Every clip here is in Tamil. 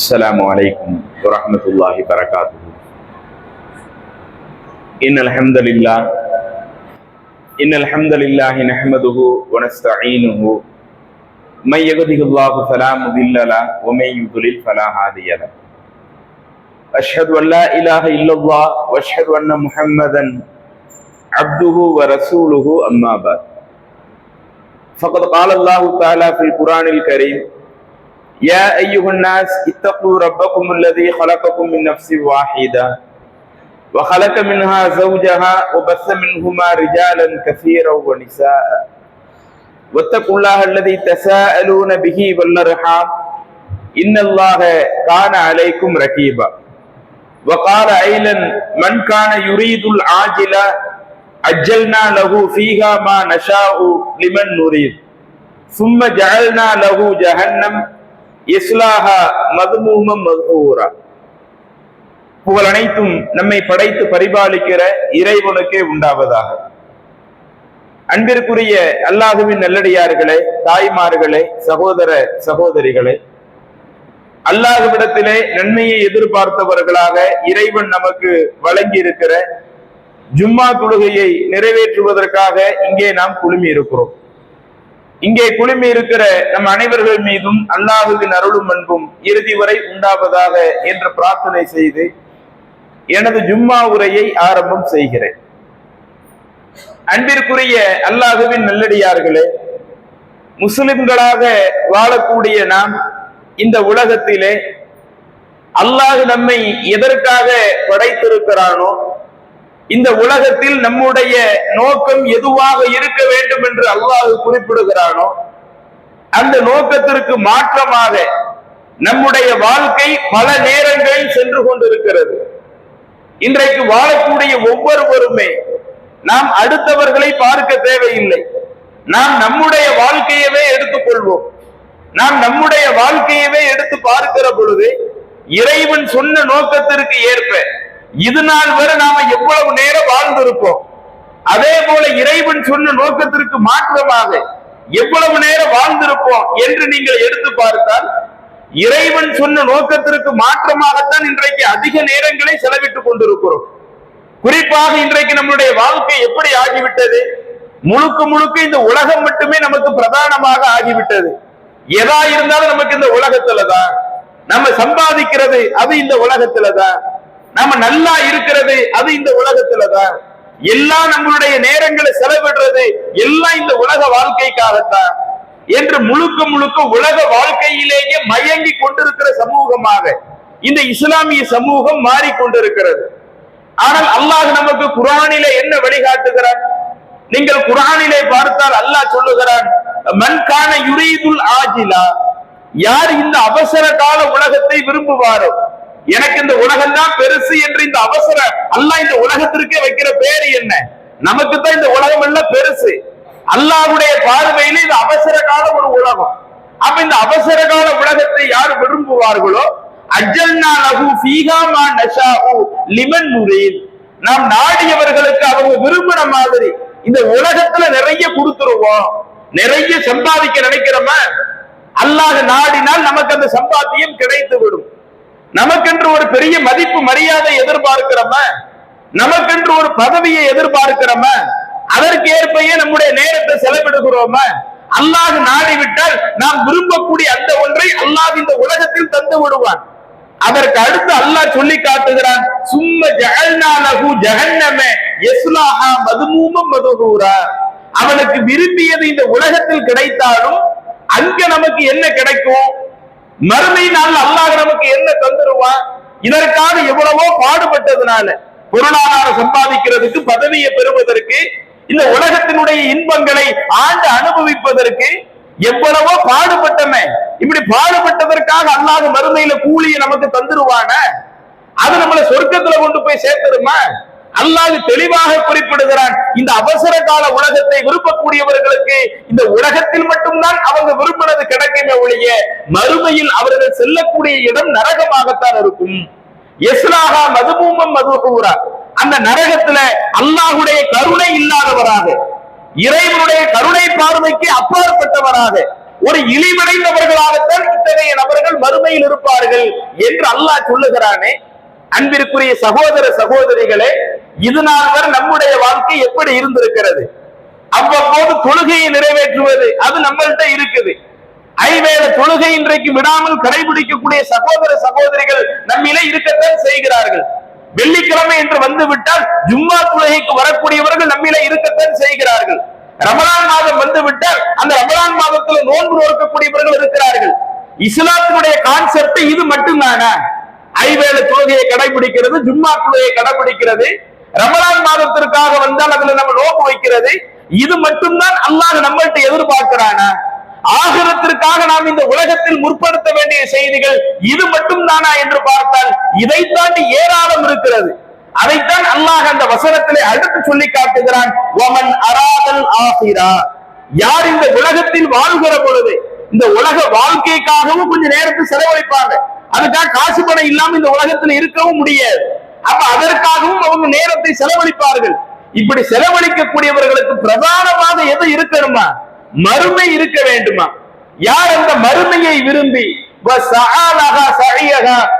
السلام عليكم ورحمة الله وبركاته. إن الحمد لله إن الحمد لله نحمده ونستعينه. من يهده الله فلا مضل له ومن يضلل فلا هادي له. أشهد أن لا إله إلا الله وأشهد أن محمدا عبده ورسوله أما بعد. فقد قال الله تعالى في القرآن الكريم يا أيها الناس اتقوا ربكم الذي خلقكم من نفس واحدة وخلق منها زوجها وبث منهما رجالا كثيرا ونساء. واتقوا الله الذي تساءلون به والأرحام. إن الله كان عليكم رقيبا وقال أيضا من كان يريد العاجلة عجلنا له فيها ما نشاء لمن نريد. ثم جعلنا له جهنم இஸ்லாஹா மதுமூமம் மதுரா புகழ் அனைத்தும் நம்மை படைத்து பரிபாலிக்கிற இறைவனுக்கே உண்டாவதாக. அன்பிற்குரிய அல்லாஹுவின் நல்லடியார்களே தாய்மார்களே சகோதர சகோதரிகளே அல்லாஹுவிடத்திலே நன்மையை எதிர்பார்த்தவர்களாக இறைவன் நமக்கு வழங்கி இருக்கிற ஜும்மா தொழுகையை நிறைவேற்றுவதற்காக இங்கே நாம் குழுமி இருக்கிறோம் இங்கே குழுமி இருக்கிற நம் அனைவர்கள் மீதும் அல்லாஹுவின் அருளும் அன்பும் இறுதி வரை உண்டாவதாக என்று பிரார்த்தனை செய்து எனது ஜும்மா உரையை ஆரம்பம் செய்கிறேன். அன்பிற்குரிய அல்லாஹுவின் நல்லடியார்களே முஸ்லிம்களாக வாழக்கூடிய நாம் இந்த உலகத்திலே அல்லாஹ் நம்மை எதற்காக படைத்திருக்கிறானோ இந்த உலகத்தில் நம்முடைய நோக்கம் எதுவாக இருக்க வேண்டும் என்று அல்லாஹ் குறிப்பிடுகிறானோ அந்த நோக்கத்திற்கு மாற்றமாக நம்முடைய வாழ்க்கை பல நேரங்களில் சென்று கொண்டிருக்கிறது. இன்றைக்கு வாழக்கூடிய ஒவ்வொருவருமே நாம் அடுத்தவர்களை பார்க்க தேவையில்லை. நாம் நம்முடைய வாழ்க்கையவே எடுத்துக்கொள்வோம். நாம் நம்முடைய வாழ்க்கையவே எடுத்து பார்க்கிற பொழுது இறைவன் சொன்ன நோக்கத்திற்கு ஏற்ப இது நாள் வரை நாம எவ்வளவு நேரம் வாழ்ந்திருப்போம் அதே போல இறைவன் சொன்ன நோக்கத்திற்கு மாற்றமாக எவ்வளவு நேரம் வாழ்ந்திருப்போம் என்று நீங்கள் எடுத்து பார்த்தால் இறைவன் சொன்ன நோக்கத்திற்கு மாற்றமாகத்தான் இன்றைக்கு அதிக நேரங்களை செலவிட்டுக் கொண்டிருக்கிறோம். குறிப்பாக இன்றைக்கு நம்மளுடைய வாழ்க்கை எப்படி ஆகிவிட்டது? முழுக்க முழுக்க இந்த உலகம் மட்டுமே நமக்கு பிரதானமாக ஆகிவிட்டது. எதா இருந்தாலும் நமக்கு இந்த உலகத்துலதான். நம்ம சம்பாதிக்கிறது அது இந்த உலகத்துலதான். நம்ம நல்லா இருக்கிறது அது இந்த உலகத்துலதான். எல்லாம் நம்மளுடைய நேரங்களை செலவிடுறது எல்லாம் இந்த உலக வாழ்க்கைக்காகத்தான். என்று முழுக்க முழுக்க உலக வாழ்க்கையிலேயே மயங்கி கொண்டிருக்கிற சமூகமாக இந்த இஸ்லாமிய சமூகம் மாறிக்கொண்டிருக்கிறது. ஆனால் அல்லாஹ் நமக்கு குரானிலே என்ன வழிகாட்டுகிறான்? நீங்கள் குரானிலே பார்த்தால் அல்லாஹ் சொல்லுகிறான் மண்கான யுரீதுல் ஆஜிலா. யார் இந்த அவசர கால உலகத்தை விரும்புவாரோ எனக்கு இந்த உலகம் தான் பெருசு என்று இந்த அவசர அல்லாஹ் இந்த உலகத்திற்கே வைக்கிற பேரு என்ன? நமக்கு தான் இந்த உலகம் எல்லாம் பெருசு. அல்லாவுடைய பார்வையில இது அவசர கால ஒரு உலகம். அப்ப இந்த அவசர கால உலகத்தை யார் விரும்புவார்களோ? அஜல்னா லஹு ஃபீஹா மா லிமன் நுரீத் நாம் நாடியவர்களுக்கு அவங்க விரும்புற மாதிரி இந்த உலகத்துல நிறைய கொடுத்துருவோம். நிறைய சம்பாதிக்க நினைக்கிறோமா? அல்லாஹ் நாடினால் நமக்கு அந்த சம்பாத்தியம் கிடைத்து விடும் நமக்கென்று ஒரு பெரிய மதிப்பு மரியாதை எதிர்பார்க்கிறோமா? நமக்கென்று ஒரு பதவியை எதிர்பார்க்கிறோமா? அதற்கு ஏற்பையே நம்முடைய நேரத்தை செலவிடுகிறோம? அல்லாஹ் நாடிவிட்டால் நாம் விரும்பக்கூடிய அந்த ஒன்றை அல்லாஹ் இந்த உலகத்தில் தந்து விடுவான். அதற்கு அடுத்து அல்லாஹ் சொல்லி காட்டுகிறான் சும்ம ஜகல்னா லகு ஜகன்னமே எஸ்லாஹா மதுமூமம் மதுகூரா அவனுக்கு விரும்பியது இந்த உலகத்தில் கிடைத்தாலும் அங்க நமக்கு என்ன கிடைக்கும்? மறுமை நாள் அல்லாஹ் நமக்கு என்ன தந்துருவான்? இதற்காக எவ்வளவோ பாடுபட்டதுனால பொருளாதாரம் சம்பாதிக்கிறதுக்கு பதவியை பெறுவதற்கு இந்த உலகத்தினுடைய இன்பங்களை ஆண்டு அனுபவிப்பதற்கு எவ்வளவோ பாடுபட்டமே. இப்படி பாடுபட்டதற்காக அல்லாத மறுமையில கூலியை நமக்கு தந்துருவான? அது நம்மளை சொர்க்கத்துல கொண்டு போய் சேர்த்துருமா? அல்லாஹ் தெளிவாக குறிப்பிடுகிறான். இந்த அவசர கால உலகத்தை விரும்பக்கூடியவர்களுக்கு இந்த உலகத்தில் மட்டும்தான் அவங்க விரும்பினது கிடைக்குமே ஒழிய மறுமையில் அவர்கள் செல்லக்கூடிய இடம் நரகமாகத்தான் இருக்கும். எஸ்லாகா மதுபூமம் மதுகூரா அந்த நரகத்துல அல்லாஹுடைய கருணை இல்லாதவராக இறைவனுடைய கருணை பார்வைக்கு அப்பாற்பட்டவராக ஒரு இழிவடைந்தவர்களாகத்தான் இத்தகைய நபர்கள் மறுமையில் இருப்பார்கள் என்று அல்லாஹ் சொல்லுகிறானே. அன்பிற்குரிய சகோதர சகோதரிகளே இது நாள் வரை நம்முடைய வாழ்க்கை எப்படி இருந்திருக்கிறது? அவ்வப்போது தொழுகையை நிறைவேற்றுவது அது நம்மள்கிட்ட இருக்குது. ஐவேள தொழுகை இன்றைக்கு விடாமல் கடைபிடிக்கக்கூடிய சகோதர சகோதரிகள் நம்மிலே இருக்கத்தான் செய்கிறார்கள். வெள்ளிக்கிழமை என்று வந்துவிட்டால் ஜும்மா தொழுகைக்கு வரக்கூடியவர்கள் நம்மிலே இருக்கத்தான் செய்கிறார்கள். ரமலான் மாதம் வந்துவிட்டால் அந்த ரமலான் மாதத்துல நோன்பு நோக்கக்கூடியவர்கள் இருக்கிறார்கள். இஸ்லாத்தினுடைய கான்செப்ட் இது மட்டும்தானா? ஐவேள தொழுகையை கடைபிடிக்கிறது ஜும்மா தொழுகையை கடைபிடிக்கிறது. ரமலான் மாதத்திற்காக வந்தால் அதுல நம்ம நோக்கு வைக்கிறது. இது மட்டும்தான் அல்லாஹ் நம்மள்ட்ட எதிர்பார்க்கிறானா? ஆகரத்திற்காக நாம் இந்த உலகத்தில் முற்படுத்த வேண்டிய செய்திகள் இது மட்டும் தானா என்று பார்த்தால் இதை தாண்டி ஏராளம் இருக்கிறது. அதைத்தான் அல்லாஹ் அந்த வசனத்திலே அடுத்து சொல்லி காட்டுகிறான். ஒமன் அராதல் ஆசிரா யார் இந்த உலகத்தில் வாழ்கிற பொழுது இந்த உலக வாழ்க்கைக்காகவும் கொஞ்சம் நேரத்தை செலவழிப்பாங்க. அதுக்காக காசு பணம் இல்லாம இந்த உலகத்தில் இருக்கவும் முடியாது. அப்ப அதற்காகவும் அவங்க நேரத்தை செலவழிப்பார்கள். இப்படி செலவழிக்கக்கூடியவர்களுக்கு பிரதானமாக எது இருக்கணுமா மறுமை இருக்க வேண்டுமா? யார் அந்த மறுமையை விரும்பி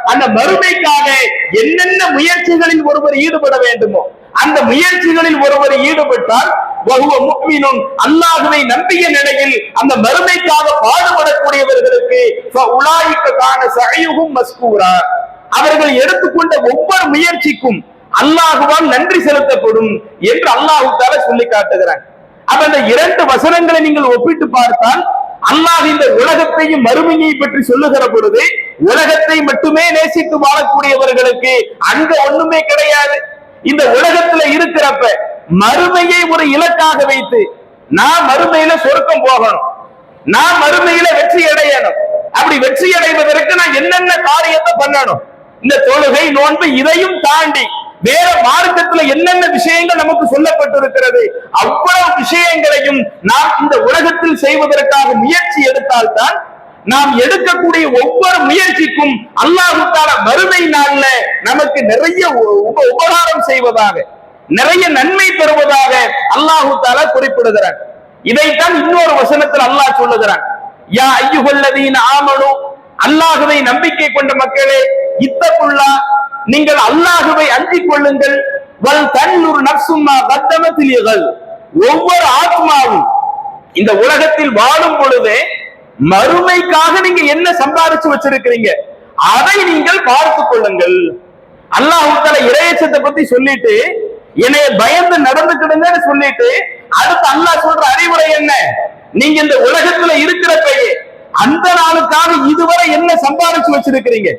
அந்த மறுமைக்காக என்னென்ன முயற்சிகளில் ஒருவர் ஈடுபட வேண்டுமோ அந்த முயற்சிகளில் ஒருவர் ஈடுபட்டால் அல்லாஹுவை நம்பிய நிலையில் அந்த மறுமைக்காக பாடுபடக்கூடியவர்களுக்கு அவர்கள் எடுத்துக்கொண்ட ஒவ்வொரு முயற்சிக்கும் அல்லாஹுவால் நன்றி செலுத்தப்படும் என்று அல்லாஹு சொல்லி காட்டுகிறாங்க அப்ப இந்த இரண்டு வசனங்களை நீங்கள் ஒப்பிட்டு பார்த்தால் அல்லாஹ் இந்த உலகத்தையும் மறுமையை பற்றி சொல்லுகிற பொழுது உலகத்தை மட்டுமே நேசித்து வாழக்கூடியவர்களுக்கு அங்க ஒண்ணுமே கிடையாது. இந்த உலகத்துல இருக்கிறப்ப மறுமையை ஒரு இலக்காக வைத்து நான் மறுமையில சொர்க்கம் போகணும் நான் மறுமையில வெற்றி அடையணும். அப்படி வெற்றி அடைவதற்கு நான் என்னென்ன காரியத்தை பண்ணணும்? இந்த தொழுகை நோன்பு இதையும் தாண்டி வேற மார்க்கத்துல என்னென்ன விஷயங்கள் நமக்கு சொல்லப்பட்டிருக்கிறது அவ்வளவு விஷயங்களையும் நாம் இந்த உலகத்தில் செய்வதற்காக முயற்சி எடுத்தால்தான் நாம் எடுக்கக்கூடிய ஒவ்வொரு முயற்சிக்கும் அல்லாஹு தாலா மறுமை நாள்ல நமக்கு நிறைய உ- உப- உபகாரம் செய்வதாக நிறைய நன்மை பெறுவதாக அல்லாஹு தாலா குறிப்பிடுகிறார். இதைத்தான் இன்னொரு வசனத்தில் அல்லாஹ் சொல்லுகிறான். யா ஐயுகல்லதீன் ஆமனு அல்லாஹுவை நம்பிக்கை கொண்ட மக்களே இத்தகுல்லா நீங்கள் அல்லாஹுவை அஞ்சிக் கொள்ளுங்கள். வல் தன்னூர் நப்சும்மா கத்தமத்திலியர்கள் ஒவ்வொரு ஆத்மாவும் இந்த உலகத்தில் வாழும் பொழுதே மறுமைக்காக நீங்க என்ன சம்பாதிச்சு வச்சிருக்கிறீங்க? அதை நீங்கள் பார்த்துக் கொள்ளுங்கள். அல்லாஹ் இறையச்சத்தை பத்தி சொல்லிட்டு என்னைய பயந்து நடந்துக்கிடுங்கன்னு சொல்லிட்டு அடுத்து அல்லாஹ் சொல்ற அறிவுரை என்ன? நீங்க இந்த உலகத்துல இருக்கிறப்பயே அந்த நாளுக்காக இதுவரை என்ன சம்பாதிச்சு வச்சிருக்கிறீங்க?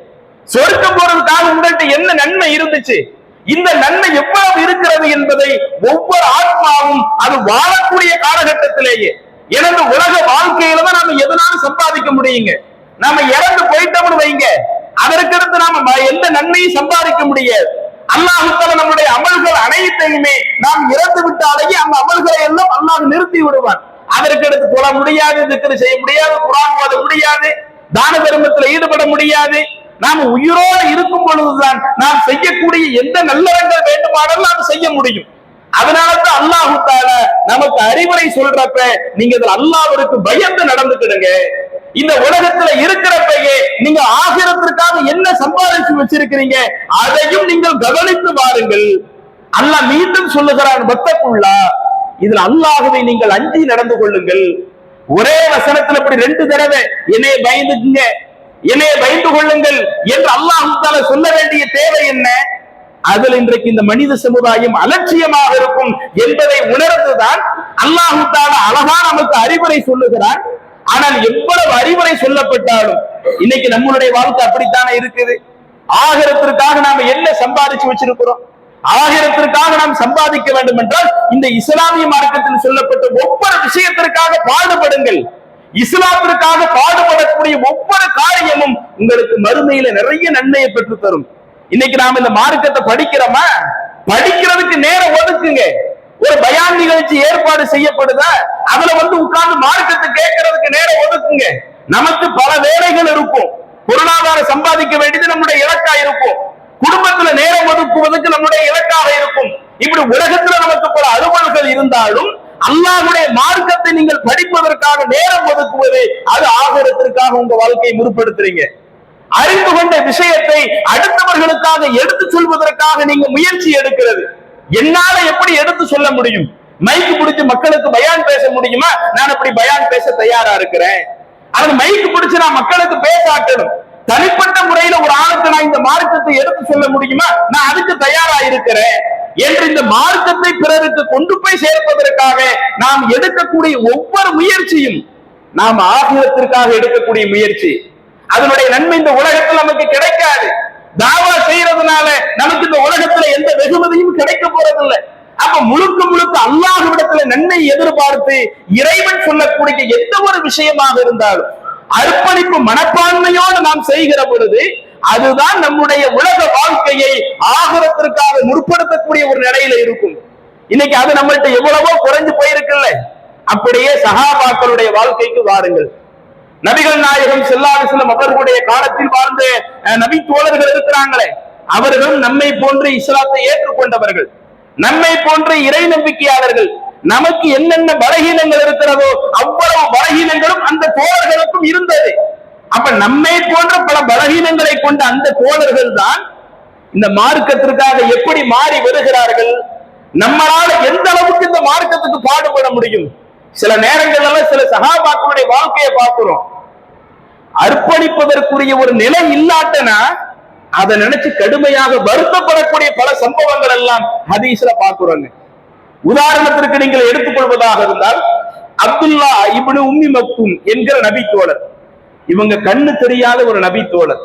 சொர்க்கம் போறதுக்காக உங்கள்கிட்ட என்ன நன்மை இருந்துச்சு? இந்த நன்மை எவ்வளவு இருக்கிறது என்பதை ஒவ்வொரு ஆத்மாவும் அது வாழக்கூடிய காலகட்டத்திலேயே. எனது உலக வாழ்க்கையில தான் நாம எதனாலும் சம்பாதிக்க முடியுங்க. நாம இறந்து போயிட்டோம்னு வைங்க. அதற்கடுத்து நாம ம- எந்த நன்மையும் சம்பாதிக்க முடியாது. அல்லாஹுத்தால நம்முடைய அமல்கள் அனைத்தையுமே நாம் இறந்து விட்டாலேயே அந்த அமல்களை எல்லாம் அல்லாஹ் நிறுத்தி விடுவான். அதற்கடுத்து தொழ முடியாது திக்ரு செய்ய முடியாது குரான் ஓத முடியாது தான தர்மத்துல ஈடுபட முடியாது. நாம் உயிரோடு இருக்கும் பொழுதுதான் நாம் செய்யக்கூடிய எந்த நல்லறங்கள் வேண்டுமானாலும் நாம் செய்ய முடியும். அதனாலதான் அல்லாஹு தால நமக்கு அறிவுரை சொல்றப்ப நீங்க இதுல அல்லாவிற்கு பயந்து நடந்துக்கிடுங்க. இந்த உலகத்துல இருக்கிறப்பயே நீங்க ஆகிரத்திற்காக என்ன சம்பாதிச்சு வச்சிருக்கிறீங்க அதையும் நீங்கள் கவனித்து பாருங்கள் அல்லாஹ் மீண்டும் சொல்லுகிறான் பக்தக்குள்ளா இதுல அல்லாஹுவை நீங்கள் அஞ்சி நடந்து கொள்ளுங்கள். ஒரே வசனத்துல இப்படி ரெண்டு தடவை என்னைய பயந்துக்குங்க. என்னை பயந்து கொள்ளுங்கள் என்று அல்லாஹ் சொல்ல வேண்டிய தேவை என்ன? அதில் இன்றைக்கு இந்த மனித சமுதாயம் அலட்சியமாக இருக்கும் என்பதை உணர்ந்துதான் அல்லாஹு தாலா அழகா நமக்கு அறிவுரை சொல்லுகிறான். ஆனால் எவ்வளவு அறிவுரை சொல்லப்பட்டாலும் இன்னைக்கு நம்மளுடைய வாழ்க்கை அப்படித்தானே இருக்குது? ஆகிரத்திற்காக நாம என்ன சம்பாதிச்சு வச்சிருக்கிறோம்? ஆகிரத்திற்காக நாம் சம்பாதிக்க வேண்டும் என்றால் இந்த இஸ்லாமிய மார்க்கத்தில் சொல்லப்பட்ட ஒவ்வொரு விஷயத்திற்காக பாடுபடுங்கள். இஸ்லாத்திற்காக பாடுபடக்கூடிய ஒவ்வொரு காரியமும் உங்களுக்கு மறுமையில நிறைய நன்மையை பெற்று தரும் இன்னைக்கு நாம இந்த மார்க்கத்தை படிக்கிறோமா? படிக்கிறதுக்கு நேரம் ஒதுக்குங்க. ஒரு பயான் நிகழ்ச்சி ஏற்பாடு செய்யப்படுதா? அதுல வந்து உட்கார்ந்து மார்க்கத்தை கேட்கறதுக்கு நேரம் ஒதுக்குங்க. நமக்கு பல வேலைகள் இருக்கும். பொருளாதாரம் சம்பாதிக்க வேண்டியது நம்முடைய இலக்கா இருக்கும். குடும்பத்துல நேரம் ஒதுக்குவதற்கு நம்முடைய இலக்காக இருக்கும். இப்படி உலகத்துல நமக்கு பல அலுவல்கள் இருந்தாலும் அல்லாஹுடைய மார்க்கத்தை நீங்கள் படிப்பதற்காக நேரம் ஒதுக்குவது அது ஆகரத்திற்காக உங்க வாழ்க்கையை முற்படுத்துறீங்க. அறிந்து கொண்ட விஷயத்தை அடுத்தவர்களுக்காக எடுத்து சொல்வதற்காக நீங்க முயற்சி எடுக்கிறது. என்னால எப்படி எடுத்து சொல்ல முடியும்? மைக்கு பிடிச்சி மக்களுக்கு பயான் பேச முடியுமா? நான் அப்படி பயான் பேச தயாரா இருக்கிறேன். அது மைக்கு பிடிச்சி நான் மக்களுக்கு பேசாட்டணும் தனிப்பட்ட முறையில ஒரு ஆளுக்கு நான் இந்த மார்க்கத்தை எடுத்து சொல்ல முடியுமா? நான் அதுக்கு தயாரா இருக்கிறேன். என்று இந்த மார்க்கத்தை பிறருக்கு கொண்டு போய் சேர்ப்பதற்காக நாம் எடுக்கக்கூடிய ஒவ்வொரு முயற்சியும் நாம் ஆகியத்திற்காக எடுக்கக்கூடிய முயற்சி. அதனுடைய நன்மை இந்த உலகத்தில் நமக்கு கிடைக்காது. தாவா செய்யறதுனால நமக்கு இந்த உலகத்துல எந்த வெகுமதியும் கிடைக்க போறதில்லை. அப்ப முழுக்க முழுக்க அல்லாஹ்விடத்துல நன்மை எதிர்பார்த்து இறைவன் சொல்லக்கூடிய எந்த ஒரு விஷயமாக இருந்தாலும் அர்ப்பணிப்பு மனப்பான்மையோடு நாம் செய்கிற பொழுது அதுதான் நம்முடைய உலக வாழ்க்கையை ஆகரத்திற்காக முற்படுத்தக்கூடிய ஒரு நிலையில இருக்கும். இன்னைக்கு அது நம்மள்ட்ட எவ்வளவோ குறைஞ்சு போயிருக்குல்ல. அப்படியே சகாபாக்களுடைய வாழ்க்கைக்கு வாருங்கள். நபிகள் நாயகம் செல்லாது செல்லும் அவர்களுடைய காலத்தில் வாழ்ந்த அஹ், நபி தோழர்கள் இருக்கிறாங்களே அவர்களும் நம்மை போன்று இஸ்லாத்தை ஏற்றுக்கொண்டவர்கள். நம்மை போன்ற இறை நம்பிக்கையாளர்கள். நமக்கு என்னென்ன பலகீனங்கள் இருக்கிறதோ அவ்வளவு பலகீனங்களும் அந்த தோழர்கள் அப்ப நம்மை போன்ற பல பலகீனங்களை கொண்ட அந்த தோழர்கள் தான் இந்த மார்க்கத்திற்காக எப்படி மாறி வருகிறார்கள்? நம்மளால எந்த அளவுக்கு இந்த மார்க்கத்துக்கு பாடுபட முடியும்? சில நேரங்கள்ல சில சகாபாக்களுடைய வாழ்க்கையை பார்க்கிறோம். அர்ப்பணிப்பதற்குரிய ஒரு நிலை இல்லாட்டனா அதை நினைச்சு கடுமையாக வருத்தப்படக்கூடிய பல சம்பவங்கள் எல்லாம் ஹதீஸ்ல பாக்குறோங்க உதாரணத்திற்கு நீங்கள் எடுத்துக்கொள்வதாக இருந்தால் அப்துல்லா இப்னு உம்மி மக்தும் என்கிற நபி தோழர் இவங்க கண்ணு தெரியாத ஒரு நபி தோழர்.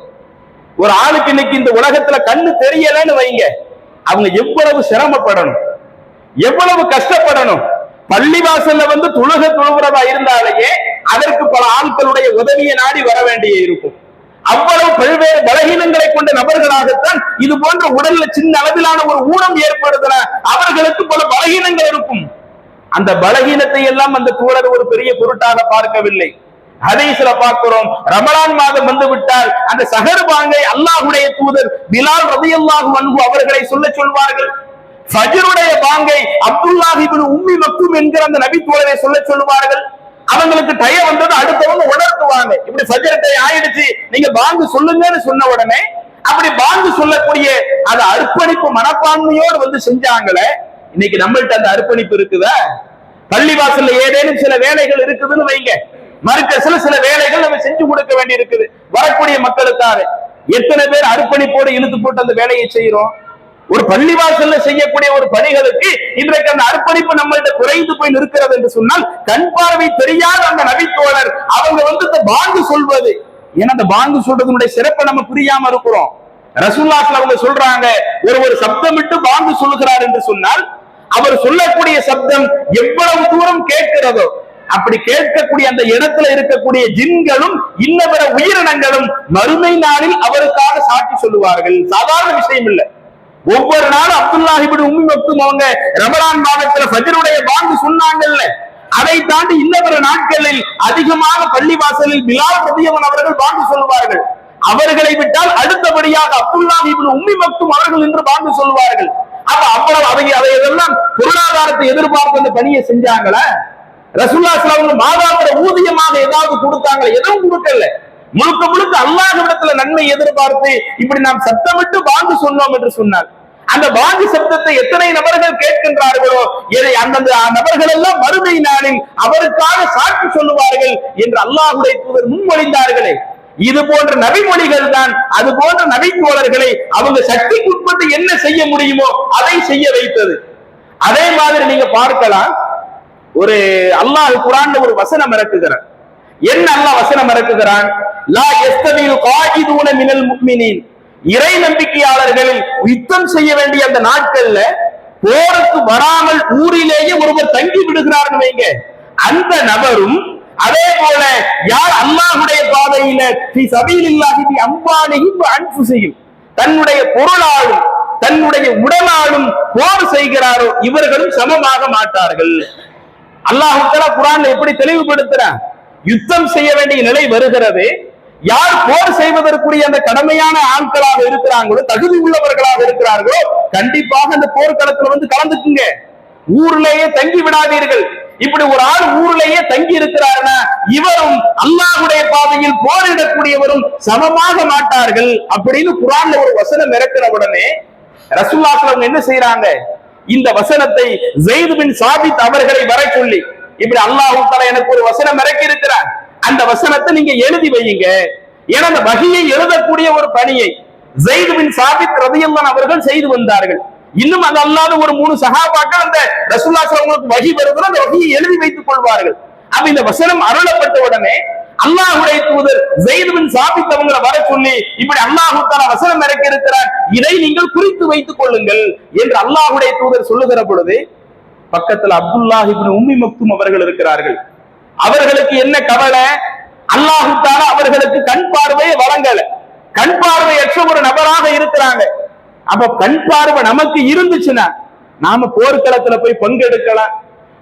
ஒரு ஆளுக்கு இன்னைக்கு இந்த உலகத்துல கண்ணு தெரியலன்னு வைங்க. அவங்க எவ்வளவு சிரமப்படணும். எவ்வளவு கஷ்டப்படணும். பள்ளிவாசல்ல வந்து துழுக துழுகிறதா இருந்தாலேயே அதற்கு பல ஆட்களுடைய உதவியை நாடி வர வேண்டிய இருக்கும். அவ்வளவு பல்வேறு பலகீனங்களை கொண்ட நபர்களாகத்தான் இது போன்ற உடல்ல சின்ன அளவிலான ஒரு ஊனம் ஏற்படுதுல அவர்களுக்கு பல பலகீனங்கள் இருக்கும். அந்த பலகீனத்தை எல்லாம் அந்த தோழர் ஒரு பெரிய பொருட்டாக பார்க்கவில்லை. ஹதீஸ்ல பார்க்கிறோம். ரமலான் மாதம் வந்து விட்டால் அந்த சகர் பாங்கை அல்லாஹுடைய தூதர் பிலால் ரதியல்லாஹு அன்பு அவர்களை சொல்ல சொல்வார்கள். ஃபஜருடைய பாங்கை அப்துல்லாஹிபின் உம்மி மக்கும் என்கிற அந்த நபி தோழரை சொல்ல சொல்லுவார்கள் அவங்களுக்கு டய வந்தது அடுத்தவங்க உணர்த்துவாங்க. இப்படி ஃபஜ்ர் டை ஆயிடுச்சு நீங்க பாங்கு சொல்லுங்கன்னு சொன்ன உடனே அப்படி பாங்கு சொல்லக்கூடிய அந்த அர்ப்பணிப்பு மனப்பான்மையோடு வந்து செஞ்சாங்களே இன்னைக்கு நம்மள்ட்ட அந்த அர்ப்பணிப்பு இருக்குதா? பள்ளிவாசல்ல ஏதேனும் சில வேலைகள் இருக்குதுன்னு வைங்க. மறுக்கசில சில வேலைகள் நம்ம செஞ்சு கொடுக்க வேண்டி இருக்குது வரக்கூடிய மக்களுக்காக. எத்தனை பேர் அர்ப்பணிப்போடு இழுத்து போட்டு அந்த வேலையை செய்யறோம் ஒரு பள்ளிவாசல்ல செய்யக்கூடிய ஒரு பணிகளுக்கு இன்றைக்கு அந்த அர்ப்பணிப்பு நம்மள்ட்ட குறைந்து போய் நிற்கிறது என்று சொன்னால் கண் பார்வை தெரியாத அந்த நபித்தோழர் அவங்க வந்து இந்த பாங்கு சொல்வது. ஏன்னா அந்த பாங்கு சொல்றதுனுடைய சிறப்பை நம்ம புரியாம இருக்கிறோம். ரசூல்லாஸ்ல அவங்க சொல்றாங்க ஒரு ஒரு சப்தமிட்டு பாங்கு சொல்லுகிறார் என்று சொன்னால் அவர் சொல்லக்கூடிய சப்தம் எவ்வளவு தூரம் கேட்கிறதோ அப்படி கேட்கக்கூடிய அந்த இடத்துல இருக்கக்கூடிய ஜின்களும் இன்ன பிற உயிரினங்களும் மறுமை நாளில் அவருக்காக சாட்சி சொல்லுவார்கள். சாதாரண விஷயம் இல்லை. ஒவ்வொரு நாளும் அப்துல்லாஹிபின் இப்னு உம்மி மக்தும் அவங்க ரமலான் மாதத்துல ஃபஜ்ருடைய பாங்கு சொன்னாங்கல்ல. அதை தாண்டி இன்ன பிற நாட்களில் அதிகமாக பள்ளிவாசலில் பிலால் ரதியவன் அவர்கள் பாங்கு சொல்லுவார்கள். அவர்களை விட்டால் அடுத்தபடியாக அப்துல்லாஹிபின் இப்னு உம்மி மக்தும் அவர்கள் என்று பாங்கு சொல்லுவார்கள். அப்ப அவ்வளவு அவங்க அதை எதெல்லாம் பொருளாதாரத்தை எதிர்பார்த்து அந்த பணியை செஞ்சாங்களா? ரசூல்லா அவங்க மாதாந்திர ஊதியமாக ஏதாவது கொடுத்தாங்களா? எதுவும் கொடுக்கல. முழுக்க முழுக்க அல்லாஹ்விடத்துல நன்மை எதிர்பார்த்து இப்படி நாம் சத்தமிட்டு வாங்கு சொன்னோம் என்று சொன்னார். அந்த வாங்கு சப்தத்தை எத்தனை நபர்கள் கேட்கின்றார்களோ இதை அந்தந்த நபர்கள் எல்லாம் மறுமை நாளில் அவருக்காக சாட்சி சொல்லுவார்கள் என்று அல்லாஹுடைய தூதர் முன்மொழிந்தார்களே. இது போன்ற நபிமொழிகள் தான் அது போன்ற நபித்தோழர்களை அவங்க சக்திக்குட்பட்டு என்ன செய்ய முடியுமோ அதை செய்ய வைத்தது. அதே மாதிரி நீங்க பார்க்கலாம் ஒரு அல்லாஹ் குரான் ஒரு வசனம் இறக்குகிறான் என்ன அல்லாஹ் வசனம் இறக்குகிறான்? லா எஸ்தவியில் காஜிதூன மினல் முக்மினின். இறை நம்பிக்கையாளர்களில் யுத்தம் செய்ய வேண்டிய அந்த நாட்கள்ல போருக்கு வராமல் ஊரிலேயே ஒருவர் தங்கி விடுகிறார்னு வைங்க. அந்த நபரும் அதே போல யார் அல்லாஹுடைய பாதையில ஸ்ரீ சபீலில்லாஹி அம்பானையும் அன்பு செய்யும் தன்னுடைய பொருளாலும் தன்னுடைய உடலாலும் போர் செய்கிறாரோ இவர்களும் சமமாக மாட்டார்கள். அல்லாஹு குரான்ல எப்படி தெளிவுபடுத்துறான் யுத்தம் செய்ய வேண்டிய நிலை வருகிறது. யார் போர் செய்வதற்குரிய அந்த கடமையான ஆட்களாக இருக்கிறாங்களோ தகுதி உள்ளவர்களாக இருக்கிறார்களோ கண்டிப்பாக அந்த போர்க்களத்துல வந்து கலந்துக்குங்க. ஊர்லயே தங்கி விடாதீர்கள். இப்படி ஒரு ஆள் ஊர்லயே தங்கி இருக்கிறாருன்னா இவரும் அல்லாஹுடைய பாதையில் போரிடக்கூடியவரும் சமமாக மாட்டார்கள் அப்படின்னு குரான்ல ஒரு வசனம் இறக்கிற உடனே ரசூல்லாஸ்லம் என்ன செய்யறாங்க இந்த வசனத்தை ஜெயிது பின் சாபித் அவர்களை வர சொல்லி இப்படி அல்லாஹு தஆலா எனக்கு ஒரு வசனம் இறக்கி இருக்கிறார் அந்த வசனத்தை நீங்க எழுதி வையுங்க. ஏன்னா அந்த வகையை எழுதக்கூடிய ஒரு பணியை ஜெயிது பின் சாபித் ரதியல்லான் அவர்கள் செய்து வந்தார்கள். இன்னும் அது அல்லாத ஒரு மூணு சகாபாக்கள் அந்த ரசூல்லா அவங்களுக்கு வகி வருதுன்னா அந்த வகையை எழுதி வைத்துக் கொள்வார்கள். அப்ப இந்த வசனம் அருளப்பட்ட உடனே அல்லாஹுடைய தூதர் ஜெயிதுவின் சாபித்தவங்களை வர சொல்லி இப்படி அல்லாஹு தஆலா வசனம் இறக்க இருக்கிறார். இதை நீங்கள் குறித்து வைத்துக் கொள்ளுங்கள் என்று அல்லாஹுடைய தூதர் சொல்லுகிற பொழுது பக்கத்துல அப்துல்லாஹ் இப்னு உம்மி மக்தும் அவர்கள் இருக்கிறார்கள். அவர்களுக்கு என்ன கவலை? அல்லாஹு அவர்களுக்கு கண் பார்வையை வழங்கல. கண் பார்வையற்ற ஒரு நபராக இருக்கிறாங்க. அப்ப கண் பார்வை நமக்கு இருந்துச்சுன்னா நாம போர்க்களத்துல போய் பங்கெடுக்கலாம்.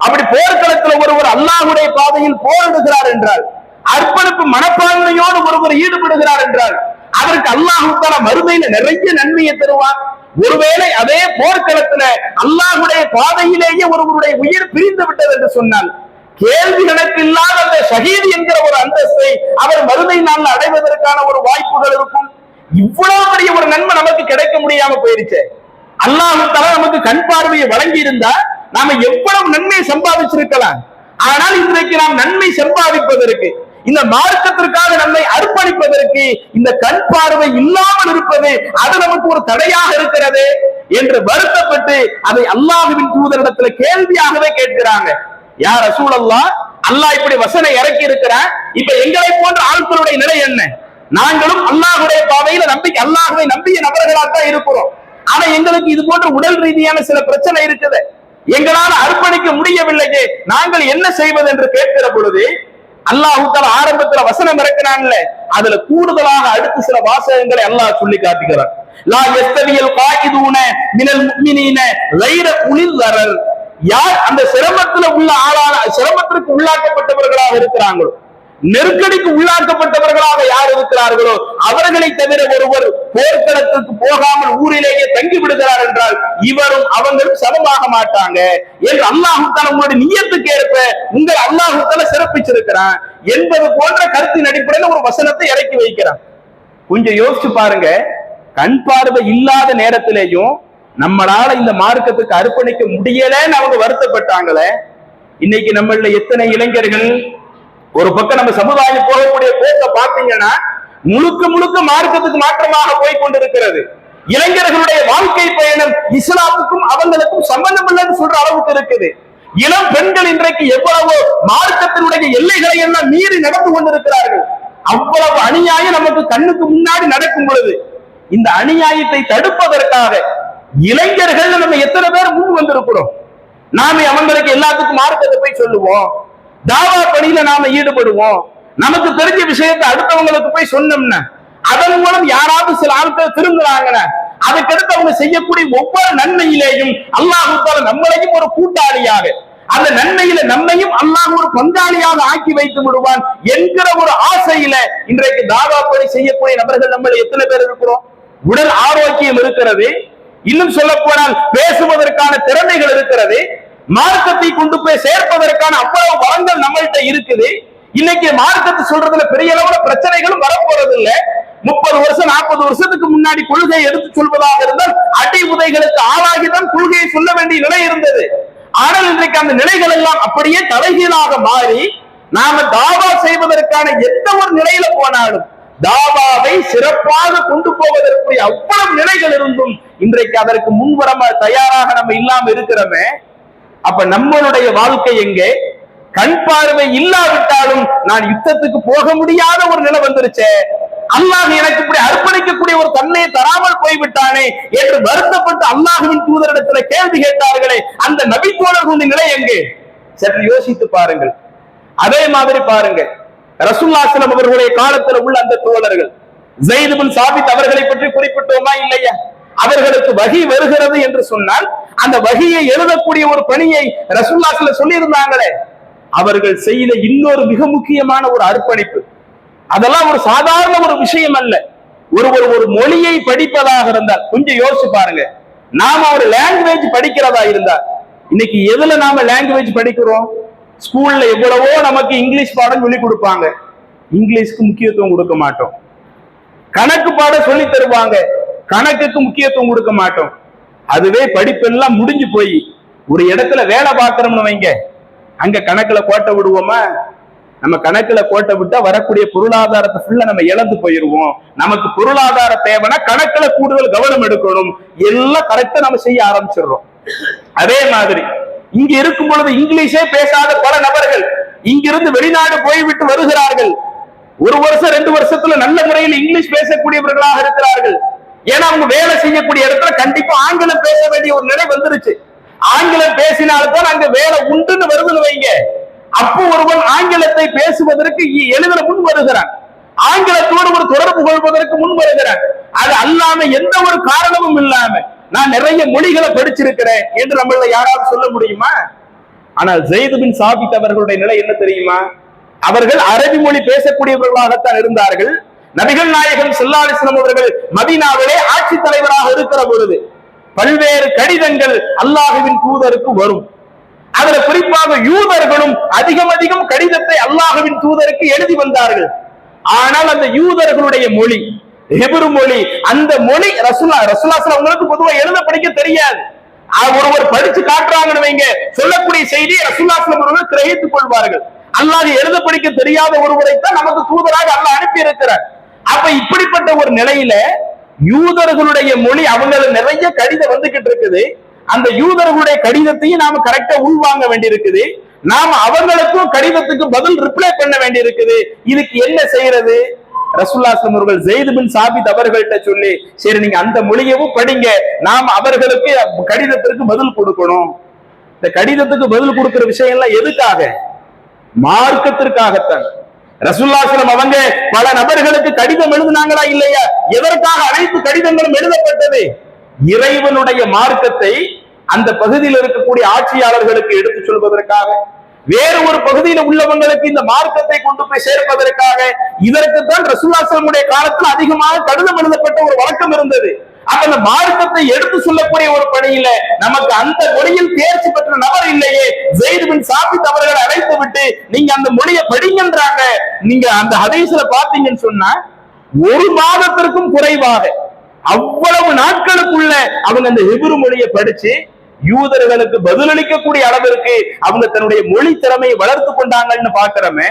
அப்படி போர்க்களத்துல ஒருவர் அல்லாஹுடைய பாதையில் போரிடுகிறார் என்றால் அர்ப்பணிப்பு மனப்பான்மையோடு ஒருவர் ஈடுபடுகிறார் என்றால் அதற்கு அல்லாஹுத்தால மறுமையில நிறைய நன்மையை தருவான். ஒருவேளை அதே போர்க்களத்துல அல்லாஹுடைய பாதையிலேயே ஒருவருடைய உயிர் பிரிந்து விட்டது என்று சொன்னால் கேள்வி கணக்கு இல்லாத அந்த ஷஹீத் என்கிற ஒரு அந்தஸ்தை அவர் மறுமை நாள் அடைவதற்கான ஒரு வாய்ப்புகள் இருக்கும். இவ்வளவு பெரிய ஒரு நன்மை நமக்கு கிடைக்க முடியாம போயிருச்சு. அல்லாஹு தஆலா நமக்கு கண் பார்வையை வழங்கி இருந்தா நாம எவ்வளவு நன்மை சம்பாதிச்சிருக்கலாம். ஆனால் இன்றைக்கு நாம் நன்மை சம்பாதிப்பதற்கு இந்த மார்க்கத்திற்காக நம்மை அர்ப்பணிப்பதற்கு இந்த கண் பார்வை இல்லாமல் இருப்பது அது நமக்கு ஒரு தடையாக இருக்கிறது என்று வருத்தப்பட்டு அதை அல்லாஹுவின் தூதரிடத்துல கேள்வியாகவே கேட்கிறாங்க. யார் அசூல் அல்லா அல்லா இப்படி வசனை இறக்கி இருக்கிறார் இப்ப எங்களை போன்ற ஆட்களுடைய நிலை என்ன? நாங்களும் அல்லாஹுடைய பாதையில நம்பிக்கை அல்லாஹுவை நம்பிய நபர்களாத்தான் இருக்கிறோம். ஆனா எங்களுக்கு இது போன்ற உடல் ரீதியான சில பிரச்சனை இருக்குது. எங்களால் அர்ப்பணிக்க முடியவில்லையே நாங்கள் என்ன செய்வது என்று கேட்கிற பொழுது அல்லாஹூத்தால ஆரம்பத்துல வசனம் இறக்கினான்ல. அதுல கூடுதலாக அடுத்து சில வாசகங்களை அல்லாஹ் சொல்லி காட்டுகிறான். லா எஸ்தவியல் காயிதூன மினல் முக்மினீன கைர குளிர் யார் அந்த சிரமத்துல உள்ள ஆளான சிரமத்திற்கு உள்ளாக்கப்பட்டவர்களாக இருக்கிறாங்களோ நெருக்கடிக்கு உள்ளாக்கப்பட்டவர்களாக யார் இருக்கிறார்களோ அவர்களை தவிர ஒருவர் போர்க்களத்துக்கு போகாமல் ஊரிலேயே தங்கி விடுகிறார் என்றால் இவரும் அவங்களும் சமமாக மாட்டாங்க என்று அல்லாஹு உங்களுடைய நீயத்துக்கு ஏற்ப உங்கள் அல்லாஹுத்தால சிறப்பிச்சிருக்கிறான் என்பது போன்ற கருத்தின் அடிப்படையில் ஒரு வசனத்தை இறக்கி வைக்கிறான். கொஞ்சம் யோசிச்சு பாருங்க. கண் பார்வை இல்லாத நேரத்திலேயும் நம்மளால இந்த மார்க்கத்துக்கு அர்ப்பணிக்க முடியலன்னு அவங்க வருத்தப்பட்டாங்களே. இன்னைக்கு நம்மள எத்தனை இளைஞர்கள் ஒரு பக்கம் நம்ம சமுதாயம் போகக்கூடிய போக்க பாத்தீங்கன்னா முழுக்க முழுக்க மார்க்கத்துக்கு மாற்றமாக போய் கொண்டிருக்கிறது. இளைஞர்களுடைய வாழ்க்கை பயணம் இஸ்லாமுக்கும் அவங்களுக்கும் சம்பந்தம் இல்லைன்னு சொல்ற அளவுக்கு இருக்குது. இளம் பெண்கள் இன்றைக்கு எவ்வளவோ மார்க்கத்தினுடைய எல்லைகளை எல்லாம் மீறி நடந்து கொண்டிருக்கிறார்கள். அவ்வளவு அநியாயம் நமக்கு கண்ணுக்கு முன்னாடி நடக்கும் பொழுது இந்த அநியாயத்தை தடுப்பதற்காக இளைஞர்கள் நம்ம எத்தனை பேர் முன் வந்திருக்கிறோம்? நாம அவங்களுக்கு எல்லாத்துக்கும் மார்க்கத்தை போய் சொல்லுவோம். தாவா பணியில நாம ஈடுபடுவோம். நமக்கு தெரிஞ்ச விஷயத்தை அடுத்தவங்களுக்கு போய் சொன்னோம்னா அதன் மூலம் யாராவது சில ஆட்கள் திரும்புறாங்கன்னு அதுக்கடுத்து அவங்க செய்யக்கூடிய ஒவ்வொரு நன்மையிலேயும் அல்லாஹூத்தால நம்மளையும் ஒரு கூட்டாளியாக அந்த நன்மையில நம்மையும் அல்லாஹ் ஒரு பங்காளியாக ஆக்கி வைத்து விடுவான் என்கிற ஒரு ஆசையில இன்றைக்கு தாவா பணி செய்யக்கூடிய நபர்கள் நம்மள எத்தனை பேர் இருக்கிறோம்? உடல் ஆரோக்கியம் இருக்கிறது. இன்னும் சொல்ல போனால் பேசுவதற்கான திறமைகள் இருக்கிறது. மார்க்கத்தை கொண்டு போய் சேர்ப்பதற்கான அவ்வளவு வளங்கள் நம்மள்கிட்ட இருக்குது. இன்னைக்கு மார்க்கத்தை சொல்றதுல பெரிய அளவுல பிரச்சனைகளும் வரப்போறது இல்லை முப்பது வருஷம் நாற்பது வருஷத்துக்கு முன்னாடி கொள்கையை எடுத்து சொல்வதாக இருந்தால் அடி உதைகளுக்கு ஆளாகிதான் கொள்கையை சொல்ல வேண்டிய நிலை இருந்தது. ஆனால் இன்றைக்கு அந்த நிலைகள் எல்லாம் அப்படியே தலைகீழாக மாறி நாம தாவா செய்வதற்கான எந்த ஒரு நிலையில போனாலும் தாவாவை சிறப்பாக கொண்டு போவதற்குரிய அவ்வளவு நிலைகள் இருந்தும் இன்றைக்கு அதற்கு முன்வரமா தயாராக நம்ம இல்லாம இருக்கிறோமே. அப்ப நம்மளுடைய வாழ்க்கை எங்கே? கண் பார்வை இல்லாவிட்டாலும் நான் யுத்தத்துக்கு போக முடியாத ஒரு நிலை வந்துருச்சே. அல்லாஹ் எனக்கு இப்படி அர்ப்பணிக்கக்கூடிய ஒரு தன்மையை தராமல் போய்விட்டானே என்று வருத்தப்பட்டு அல்லாஹுவின் தூதரிடத்துல கேள்வி கேட்டார்களே அந்த நபி தோழர்களுடைய நிலை எங்கே? சற்று யோசித்து பாருங்கள். அதே மாதிரி பாருங்க ரசூல்லாஸ்லம் அவர்களுடைய காலத்துல உள்ள அந்த தோழர்கள் ஜெயித் பின் சாபித் அவர்களை பற்றி குறிப்பிட்டோமா இல்லையா? அவர்களுக்கு வகி வருகிறது என்று சொன்னால் அந்த வகியை எழுதக்கூடிய ஒரு பணியை ரசூல்லாஸ்ல சொல்லியிருந்தாங்களே அவர்கள் செய்த இன்னொரு மிக முக்கியமான ஒரு அர்ப்பணிப்பு. அதெல்லாம் ஒரு சாதாரண ஒரு விஷயம் அல்ல. ஒரு ஒரு ஒரு மொழியை படிப்பதாக இருந்தால் கொஞ்சம் யோசிச்சு பாருங்க. நாம ஒரு லாங்குவேஜ் படிக்கிறதா இருந்தா இன்னைக்கு எதுல நாம லாங்குவேஜ் படிக்கிறோம்? ஸ்கூல்ல எவ்வளவோ நமக்கு இங்கிலீஷ் பாடம் சொல்லி கொடுப்பாங்க. இங்கிலீஷ்க்கு முக்கியத்துவம் கொடுக்க மாட்டோம். கணக்கு பாடம் சொல்லி தருவாங்க. கணக்குக்கு முக்கியத்துவம் கொடுக்க மாட்டோம். அதுவே படிப்பெல்லாம் முடிஞ்சு போய் ஒரு இடத்துல வேலை பார்க்கறோம்னு வைங்க. அங்க கணக்குல கோட்டை விடுவோமா? நம்ம கணக்குல கோட்டை விட்டா வரக்கூடிய பொருளாதாரத்தை ஃபுல்லா நம்ம இழந்து போயிருவோம். நமக்கு பொருளாதார தேவைன்னா கணக்குல கூடுதல் கவனம் எடுக்கணும். எல்லாம் கரெக்டா நம்ம செய்ய ஆரம்பிச்சிடுறோம். அதே மாதிரி இங்க இருக்கும் பொழுது இங்கிலீஷே பேசாத பல நபர்கள் இங்கிருந்து வெளிநாடு போய்விட்டு வருகிறார்கள். ஒரு வருஷம் ரெண்டு வருஷத்துல நல்ல முறையில் இங்கிலீஷ் பேசக்கூடியவர்களாக இருக்கிறார்கள். ஏன்னா அவங்க வேலை செய்யக்கூடிய இடத்துல கண்டிப்பா ஆங்கிலம் பேச வேண்டிய ஒரு நிலை வந்துருச்சு. ஆங்கிலம் பேசினால்தான் அங்க வேலை உண்டுன்னு வருதுன்னு வைங்க. அப்போ ஒருவன் ஆங்கிலத்தை பேசுவதற்கு எளிதில் முன் வருகிறான். ஆங்கிலத்தோடு ஒரு தொடர்பு கொள்வதற்கு முன் வருகிறான். அது அல்லாம எந்த ஒரு காரணமும் இல்லாம நான் நிறைய மொழிகளை படிச்சிருக்கிறேன் என்று நம்மள யாராவது சொல்ல முடியுமா? ஆனால் ஜெயிது பின் சாபித் அவர்களுடைய நிலை என்ன தெரியுமா? அவர்கள் அரபி மொழி பேசக்கூடியவர்களாகத்தான் இருந்தார்கள். நபிகள் நாயகம் செல்லாலிஸ்லம் அவர்கள் மதினாவிலே ஆட்சி தலைவராக இருக்கிற பொழுது பல்வேறு கடிதங்கள் அல்லாஹுவின் தூதருக்கு வரும். அதுல குறிப்பாக யூதர்களும் அதிகம் அதிகம் கடிதத்தை அல்லாஹுவின் தூதருக்கு எழுதி வந்தார்கள். ஆனால் அந்த யூதர்களுடைய மொழி ஹெப்ரு மொழி அந்த மொழி ரசுல்லா ரசுல்லாஸ்லாம் அவங்களுக்கு பொதுவாக எழுத படிக்க தெரியாது. ஒருவர் படிச்சு காட்டுறாங்கன்னு வைங்க சொல்லக்கூடிய செய்தி ரசுல்லாஸ்லம் அவர்கள் கிரகித்துக் கொள்வார்கள். அல்லாது எழுத படிக்க தெரியாத ஒருவரை தான் நமக்கு தூதராக அல்ல அனுப்பி இருக்கிறார் அப்ப இப்படிப்பட்ட ஒரு நிலையில யூதர்களுடைய மொழி அவங்கள நிறைய கடிதம் வந்துகிட்டு இருக்குது. அந்த யூதர்களுடைய கடிதத்தையும் நாம கரெக்டா உள்வாங்க வேண்டியிருக்குது. நாம அவங்களுக்கும் கடிதத்துக்கு பதில் ரிப்ளை பண்ண வேண்டியிருக்குது. இதுக்கு என்ன செய்யறது? ரசூல்லாஸ்லம் அவர்கள் ஜெயிது பின் சாபித் அவர்கள்ட்ட சொல்லி சரி நீங்க அந்த மொழியவும் படிங்க. நாம் அவர்களுக்கு கடிதத்திற்கு பதில் கொடுக்கணும். இந்த கடிதத்துக்கு பதில் கொடுக்கிற விஷயம் எல்லாம் எதுக்காக? மார்க்கத்திற்காகத்தான். ரசூல்லாஸ்லம் அவங்க பல நபர்களுக்கு கடிதம் எழுதினாங்களா இல்லையா? எதற்காக அனைத்து கடிதங்களும் எழுதப்பட்டது? இறைவனுடைய மார்க்கத்தை அந்த பகுதியில் இருக்கக்கூடிய ஆட்சியாளர்களுக்கு எடுத்து சொல்வதற்காக வேறு ஒரு பகுதியில் உள்ளவங்களுக்கு இந்த மார்க்கத்தை கொண்டு போய் சேர்ப்பதற்காக இதற்குத்தான் ரசூல்லாசலமுடைய காலத்தில் அதிகமாக கடிதம் எழுதப்பட்ட ஒரு வழக்கம் இருந்தது. அந்த மார்க்கத்தை எடுத்து சொல்லக்கூடிய ஒரு பணியில நமக்கு அந்த மொழியில் தேர்ச்சி பெற்ற நபர் இல்லையே. ஜெயிதுபின் சாபித் அவர்களை அழைத்து விட்டு நீங்க அந்த மொழியை படிங்கன்றாங்க. நீங்க அந்த ஹதீஸ்ல பாத்தீங்கன்னு சொன்னா ஒரு மாதத்திற்கும் குறைவாக அவ்வளவு நாட்களுக்குள்ள அவங்க அந்த எபுரு மொழியை படிச்சு யூதர்களுக்கு பதிலளிக்கக்கூடிய அளவிற்கு அவங்க தன்னுடைய மொழி திறமையை வளர்த்து கொண்டாங்கன்னு பாக்குறமே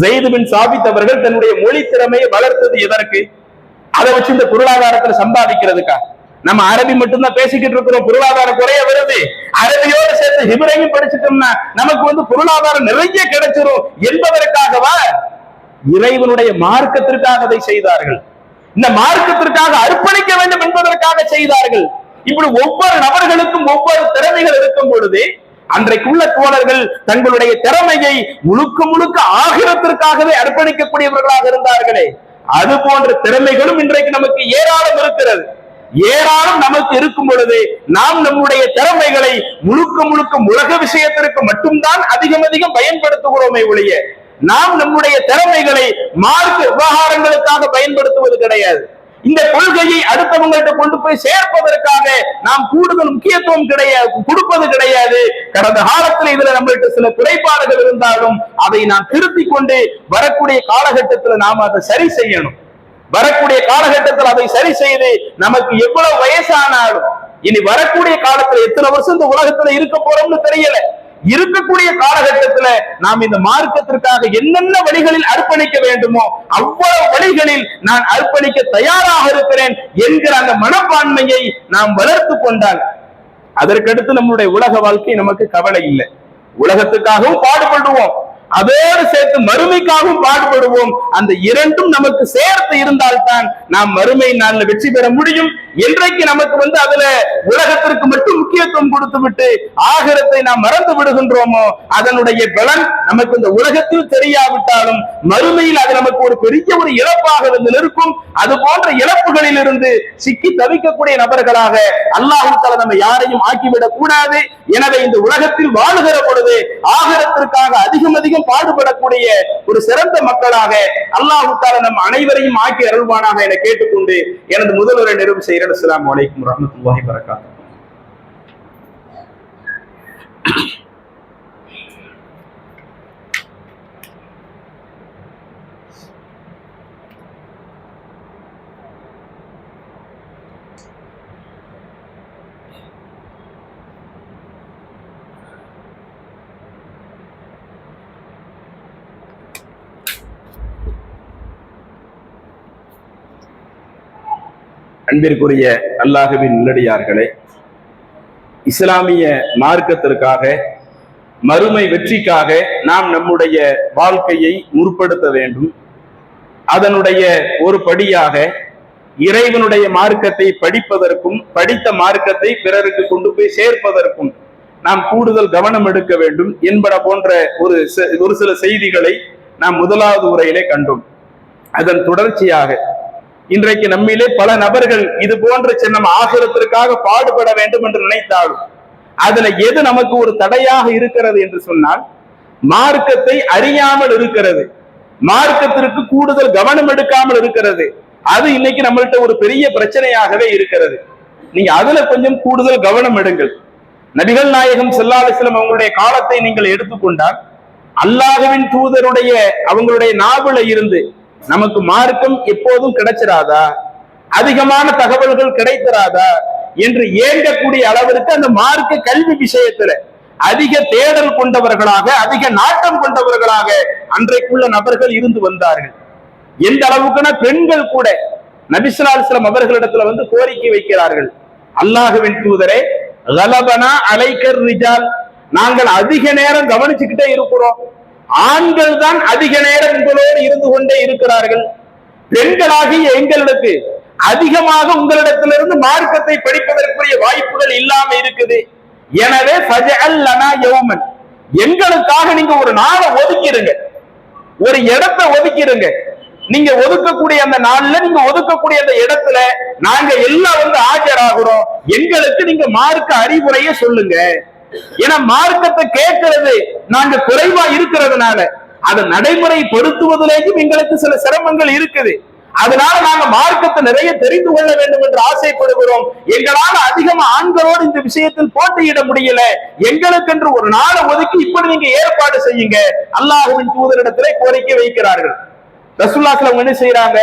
ஜெயிது பின் சாபித் அவர்கள் தன்னுடைய மொழி திறமையை வளர்த்தது எதற்கு? அதை வச்சு இந்த பொருளாதாரத்துல சம்பாதிக்கிறதுக்கா நம்ம அரபி மட்டும்தான் பேசிக்கிட்டு இருக்கிறோம் பொருளாதாரம் குறைய வருது. அரபியோடு சேர்த்து ஹிபரையும் படிச்சுட்டோம்னா நமக்கு வந்து பொருளாதாரம் நிறைய கிடைச்சிரும் என்பதற்காகவா இறைவனுடைய மார்க்கத்திற்காக அதை செய்தார்கள். இந்த மார்க்கத்திற்காக அர்ப்பணிக்க வேண்டும் என்பதற்காக செய்தார்கள். இப்படி ஒவ்வொரு நபர்களுக்கும் ஒவ்வொரு திறமைகள் இருக்கும் பொழுது அன்றைக்குள்ள தோழர்கள் தங்களுடைய திறமையை முழுக்க முழுக்க ஆகிரத்திற்காகவே அர்ப்பணிக்கக்கூடியவர்களாக இருந்தார்களே. அது போன்ற திறமைகளும் இன்றைக்கு நமக்கு ஏராளம் இருக்கிறது. ஏராளம் நமக்கு இருக்கும் பொழுது நாம் நம்முடைய திறமைகளை முழுக்க முழுக்க உலக விஷயத்திற்கு மட்டும்தான் அதிகம் அதிகம் பயன்படுத்துகிறோமே ஒழிய நாம் நம்முடைய திறமைகளை மார்க்க விவகாரங்களுக்காக பயன்படுத்துவது கிடையாது. இந்த கொள்கையை அடுத்தவங்கள்ட்ட கொண்டு போய் சேர்ப்பதற்காக நாம் கூடுதல் முக்கியத்துவம் கிடையாது கொடுப்பது கிடையாது. கடந்த காலத்தில் இதுல நம்மள்கிட்ட சில குறைபாடுகள் இருந்தாலும் அதை நாம் திருத்திக் கொண்டு வரக்கூடிய காலகட்டத்துல நாம் அதை சரி செய்யணும். வரக்கூடிய காலகட்டத்தில் அதை சரி செய்து நமக்கு எவ்வளவு வயசானாலும் இனி வரக்கூடிய காலத்துல எத்தனை வருஷம் இந்த உலகத்துல இருக்க போறோம்னு தெரியல. இருக்கக்கூடிய காலகட்டத்துல நாம் இந்த மார்க்கத்திற்காக என்னென்ன வழிகளில் அர்ப்பணிக்க வேண்டுமோ அவ்வளவு வழிகளில் நான் அர்ப்பணிக்க தயாராக இருக்கிறேன் என்கிற அந்த மனப்பான்மையை நாம் வளர்த்து கொண்டால் அதற்கடுத்து நம்முடைய உலக வாழ்க்கை நமக்கு கவலை இல்லை. உலகத்துக்காகவும் பாடுபடுவோம். அதோடு சேர்த்து மறுமைக்காகவும் பாடுபடுவோம். அந்த இரண்டும் நமக்கு சேர்த்து இருந்தால்தான் நாம் மறுமை நாளில் வெற்றி பெற முடியும். இன்றைக்கு நமக்கு வந்து அதுல உலகத்திற்கு மட்டும் முக்கியத்துவம் கொடுத்து விட்டு ஆகரத்தை நாம் மறந்து விடுகின்றோமோ அதனுடைய பலன் நமக்கு இந்த உலகத்தில் தெரியாவிட்டாலும் மறுமையில் அது நமக்கு ஒரு பெரிய ஒரு இழப்பாக வந்து நிற்கும். அது போன்ற இழப்புகளில் இருந்து சிக்கி தவிக்கக்கூடிய நபர்களாக அல்லாஹு தஆலா நம்ம யாரையும் ஆக்கிவிடக் கூடாது எனவே இந்த உலகத்தில் வாழுகிற பொழுது ஆகரத்திற்காக அதிகம் அதிகம் பாடுபடக்கூடிய ஒரு சிறந்த மக்களாக அல்லாஹு தஆலா நம் அனைவரையும் ஆக்கி அருள்வானாக என கேட்டுக்கொண்டு எனது முதல்வரை நிறைவு செய்கிறேன். அஸ்ஸலாமு அலைக்கும் வரஹ்மத்துல்லாஹி வரகாத்து அன்பிற்குரிய அல்லாஹுவின் நல்லடியார்களே இஸ்லாமிய மார்க்கத்திற்காக மறுமை வெற்றிக்காக நாம் நம்முடைய வாழ்க்கையை முற்படுத்த வேண்டும். அதனுடைய ஒரு படியாக இறைவனுடைய மார்க்கத்தை படிப்பதற்கும் படித்த மார்க்கத்தை பிறருக்கு கொண்டு போய் சேர்ப்பதற்கும் நாம் கூடுதல் கவனம் எடுக்க வேண்டும் என்பன போன்ற ஒரு ஒரு சில செய்திகளை நாம் முதலாவது உரையிலே கண்டோம். அதன் தொடர்ச்சியாக இன்றைக்கு நம்மிலே பல நபர்கள் இது போன்ற சின்னம் ஆசிரத்திற்காக பாடுபட வேண்டும் என்று நினைத்தாலும் அதுல எது நமக்கு ஒரு தடையாக இருக்கிறது என்று சொன்னால் மார்க்கத்தை அறியாமல் இருக்கிறது. மார்க்கத்திற்கு கூடுதல் கவனம் எடுக்காமல் இருக்கிறது. அது இன்னைக்கு நம்மள்ட்ட ஒரு பெரிய பிரச்சனையாகவே இருக்கிறது. நீங்க அதுல கொஞ்சம் கூடுதல் கவனம் எடுங்கள். நபிகள் நாயகம் செல்லாலிஸ்லம் அவங்களுடைய காலத்தை நீங்கள் எடுத்துக்கொண்டால் அல்லாஹவின் தூதருடைய அவங்களுடைய நாவல இருந்து நமக்கு மார்க்கம் எப்போதும் கிடைச்சிராதா? அதிகமான தகவல்கள் கிடைத்திராதா? என்று ஏங்கக்கூடிய அளவிற்கு அந்த மார்க்க கல்வி விஷயத்துல அதிக தேடல் கொண்டவர்களாக அதிக நாட்டம் கொண்டவர்களாக அன்றைக்குள்ள நபர்கள் இருந்து வந்தார்கள். எந்த அளவுக்குன்னா பெண்கள் கூட நபிசுலாஸ்லம் அவர்களிடத்துல வந்து கோரிக்கை வைக்கிறார்கள். அல்லாஹுவின் தூதரே கலபனா அலைக்கர் ரிஜால். நாங்கள் அதிக நேரம் கவனிச்சுக்கிட்டே இருக்கிறோம். ஆண்கள் தான் அதிக நேரம் உங்களோடு இருந்து கொண்டே இருக்கிறார்கள். பெண்களாகிய எங்களுக்கு அதிகமாக உங்களிடத்திலிருந்து மார்க்கத்தை படிப்பதற்குரிய வாய்ப்புகள் இல்லாம இருக்குது. எனவே லனா யௌமன். எங்களுக்காக நீங்க ஒரு நாளை ஒதுக்கிடுங்க. ஒரு இடத்தை ஒதுக்கிடுங்க. நீங்க ஒதுக்கக்கூடிய அந்த நாள்ல நீங்க ஒதுக்கக்கூடிய அந்த இடத்துல நாங்க எல்லாம் வந்து ஆஜராகிறோம். எங்களுக்கு நீங்க மார்க்க அறிவுரையை சொல்லுங்க. ஏன்னா மார்க்கத்தை கேட்கறது. நாங்க குறைவா இருக்கிறதுனால அதை நடைமுறைப்படுத்துவதிலேயும் எங்களுக்கு சில சிரமங்கள் இருக்குது. அதனால நாங்க மார்க்கத்தை நிறைய தெரிந்து கொள்ள வேண்டும் என்று ஆசைப்படுகிறோம். எங்களால அதிகமா ஆண்களோடு இந்த விஷயத்தில் போட்டியிட முடியல. எங்களுக்கென்று ஒரு நாளை ஒதுக்கி இப்படி நீங்க ஏற்பாடு செய்யுங்க. அல்லாஹுவின் தூதரிடத்திலே கோரிக்கை வைக்கிறார்கள். ரசுல்லாஸ்ல அவங்க என்ன செய்யறாங்க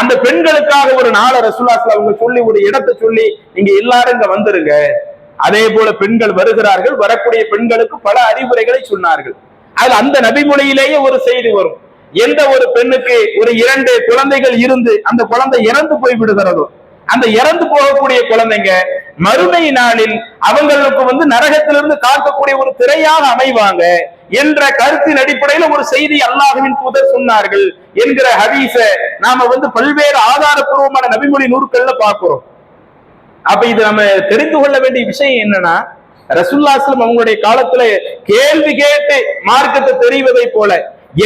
அந்த பெண்களுக்காக ஒரு நாளை ரசூல்லாஸ்ல அவங்க சொல்லி ஒரு இடத்தை சொல்லி நீங்க எல்லாரும் இங்க வந்துருங்க. அதே போல பெண்கள் வருகிறார்கள் வரக்கூடிய பெண்களுக்கு பல அறிவுரைகளை சொன்னார்கள். அது அந்த நபிமொழியிலேயே ஒரு செய்தி வரும். எந்த ஒரு பெண்ணுக்கு ஒரு இரண்டு குழந்தைகள் இருந்து அந்த குழந்தை இறந்து போய் விடுகிறதோ அந்த இறந்து போகக்கூடிய குழந்தைங்க மறுமை நாளில் அவங்களுக்கு வந்து நரகத்திலிருந்து காக்கக்கூடிய ஒரு திரையாக அமைவாங்க. என்ற கருத்தின் அடிப்படையில ஒரு செய்தி அல்லாஹுவின் தூதர் சொன்னார்கள் என்கிற ஹதீஸ நாம வந்து பல்வேறு ஆதாரப்பூர்வமான நபிமொழி நூற்கள்ல பார்க்கிறோம். அப்ப இது நம்ம தெரிந்து கொள்ள வேண்டிய விஷயம் என்னன்னா ரசுல்லாஸ்லம் அவங்களுடைய காலத்துல கேள்வி கேட்டு மார்க்கத்தை தெரிவதை போல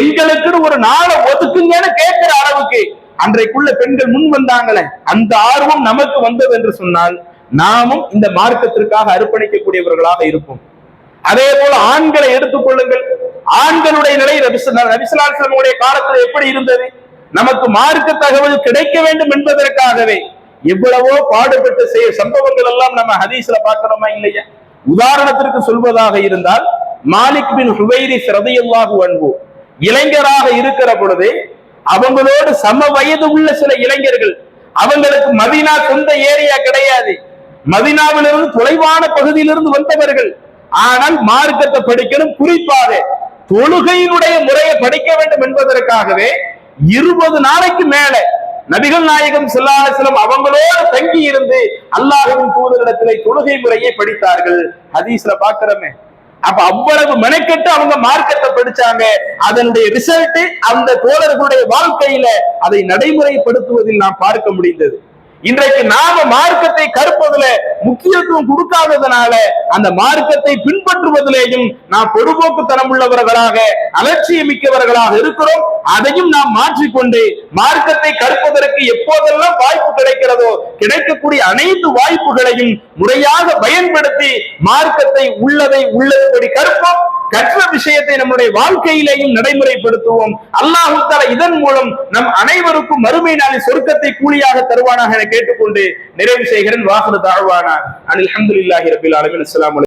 எங்களுக்குன்னு ஒரு நாளை ஒதுக்குங்கன்னு கேட்கிற அளவுக்கு அன்றைக்குள்ள பெண்கள் முன் வந்தாங்களே அந்த ஆர்வம் நமக்கு வந்தது என்று சொன்னால் நாமும் இந்த மார்க்கத்திற்காக அர்ப்பணிக்கக்கூடியவர்களாக இருப்போம். அதே போல ஆண்களை எடுத்துக்கொள்ளுங்கள் ஆண்களுடைய நிலை நபிசலாசலமுடைய காலத்துல எப்படி இருந்தது? நமக்கு மார்க்க தகவல் கிடைக்க வேண்டும் என்பதற்காகவே எவ்வளவோ பாடுபட்டு செய்ய சம்பவங்கள் எல்லாம் நம்ம ஹதீஸ்ல பார்க்கிறோமா இல்லையா? உதாரணத்திற்கு சொல்வதாக இருந்தால் மாலிக் பின் ஹுவைரி ரதியல்லாஹு அன்பு இளைஞராக இருக்கிற பொழுது அவங்களோடு சம வயது உள்ள சில இளைஞர்கள் அவங்களுக்கு மதினா சொந்த ஏரியா கிடையாது. மதினாவிலிருந்து தொலைவான பகுதியிலிருந்து வந்தவர்கள் ஆனால் மார்க்கத்தை படிக்கணும் குறிப்பாக தொழுகையினுடைய முறையை படிக்க வேண்டும் என்பதற்காகவே இருபது நாளைக்கு மேல நபிகள் நாயகம் செல்லாசலம் அவங்களோடு தங்கி இருந்து அல்லாஹின் தூதரிடத்திலே தொழுகை முறையை படித்தார்கள். ஹதீஸ்ல பாக்குறமே அப்ப அவ்வளவு மெனக்கெட்டு அவங்க மார்க்கத்தை படிச்சாங்க. அதனுடைய ரிசல்ட் அந்த தோழர்களுடைய வாழ்க்கையில அதை நடைமுறைப்படுத்துவதில் நாம் பார்க்க முடிந்தது. இன்றைக்கு நாம மார்க்கத்தை கற்பதுல முக்கியத்துவம் கொடுக்காததுனால அந்த மார்க்கத்தை பின்பற்றுவதிலேயும் நாம் பொதுபோக்குத்தனம் உள்ளவர்களாக அலட்சியமிக்கவர்களாக இருக்கிறோம். அதையும் நாம் மாற்றிக்கொண்டு மார்க்கத்தை கற்பதற்கு எப்போதெல்லாம் வாய்ப்பு கிடைக்கிறதோ கிடைக்கக்கூடிய அனைத்து வாய்ப்புகளையும் முறையாக பயன்படுத்தி மார்க்கத்தை உள்ளதை உள்ளபடி கற்போம் கற்ற விஷயத்தை நம்முடைய வாழ்க்கையிலேயும் நடைமுறைப்படுத்துவோம். அல்லாஹு தலை இதன் மூலம் நம் அனைவருக்கும் மறுமை நாளில் சொர்க்கத்தை கூலியாக தருவானாக கேட்டுக்கொண்டு நிறைவு செய்கிறேன். வாகன தாழ்வானா அனில் அஹமதுல்லாஹி ரபில் அலமின் அஸ்லாம்